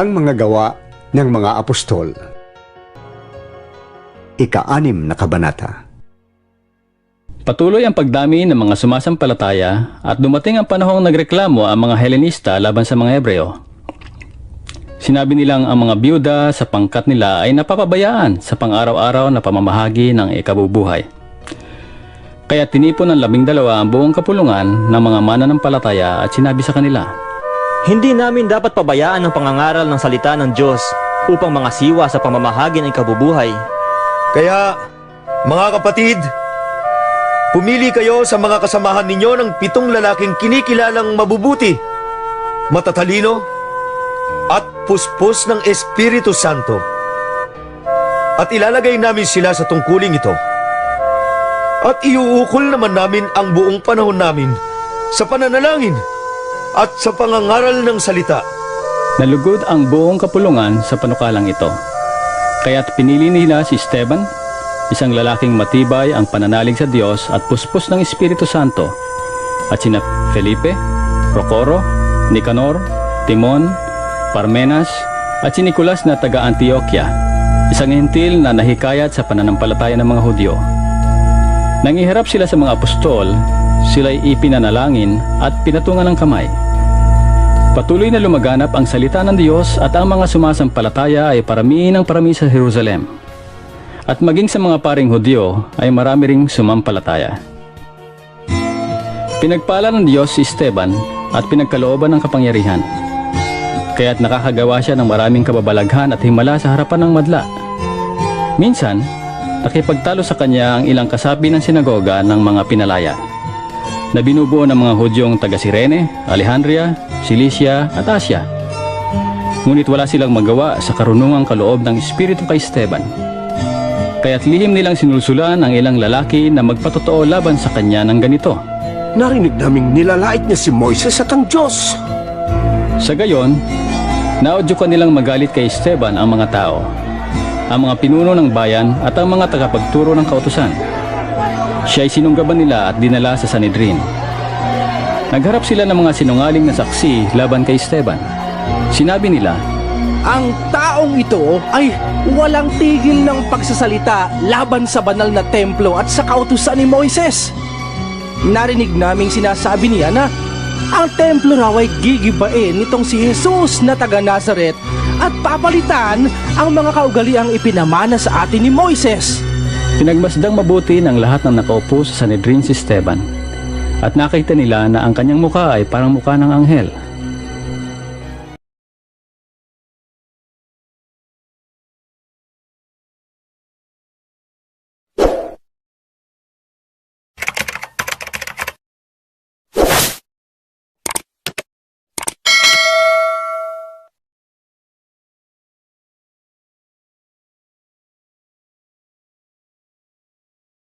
Ang mga gawa ng mga apostol. Ika-anim na kabanata. Patuloy ang pagdami ng mga sumasampalataya at dumating ang panahong nagreklamo ang mga Helenista laban sa mga Hebreo. Sinabi nilang ang mga byuda sa pangkat nila ay napapabayaan sa pang-araw-araw na pamamahagi ng ikabubuhay. Kaya tinipon ng labing dalawa ang buong kapulungan ng mga mananampalataya at sinabi sa kanila, Hindi namin dapat pabayaan ang pangangaral ng salita ng Diyos upang mga siwa sa pamamahagi ng kabubuhay. Kaya, mga kapatid, pumili kayo sa mga kasamahan ninyo ng pitong lalaking kinikilalang mabubuti, matatalino, at puspos ng Espiritu Santo. At ilalagay namin sila sa tungkuling ito. At iuukol naman namin ang buong panahon namin sa pananalangin at sa pangangaral ng salita. Nalugod ang buong kapulungan sa panukalang ito. Kaya't pinili nila si Esteban, isang lalaking matibay ang pananalig sa Diyos at puspos ng Espiritu Santo, at sina Felipe, Procoro, Nicanor, Timon, Parmenas, at si Nicolas na taga Antioquia, isang hintil na nahikayat sa pananampalataya ng mga Hudyo. Nangiharap sila sa mga apostol, sila'y ipinanalangin at pinatungan ng kamay. Patuloy na lumaganap ang salita ng Diyos at ang mga sumasampalataya ay parami ng parami sa Jerusalem. At maging sa mga paring Hudyo ay marami ring sumampalataya. Pinagpala ng Diyos si Esteban at pinagkalooban ng kapangyarihan. Kaya't nakakagawa siya ng maraming kababalaghan at himala sa harapan ng madla. Minsan, nakipagtalo sa kanya ang ilang kasapi ng sinagoga ng mga pinalaya na binubuo ng mga Hudyong taga Sirene, Alejandria, Cilicia at Asia. Ngunit wala silang magawa sa karunungang kaloob ng Espiritu kay Esteban. Kaya't lihim nilang sinulsulan ang ilang lalaki na magpatotoo laban sa kanya ng ganito. Narinig naming nilalait niya si Moises at ang Diyos. Sa gayon, naudyukan nilang magalit kay Esteban ang mga tao, ang mga pinuno ng bayan at ang mga tagapagturo ng kautusan. Siya ay sinunggaban nila at dinala sa Sanedrin. Nagharap sila ng mga sinungaling na saksi laban kay Esteban. Sinabi nila, Ang taong ito ay walang tigil ng pagsasalita laban sa banal na templo at sa kautusan ni Moises. Narinig naming sinasabi niya na ang templo raw ay gigibain nitong si Jesus na taga Nazaret at papalitan ang mga kaugaliang ipinamana sa atin ni Moises. Pinagmasdang mabuti ng lahat ng nakaupo sa Sanedrin si Esteban. At nakita nila na ang kanyang muka ay parang muka ng anghel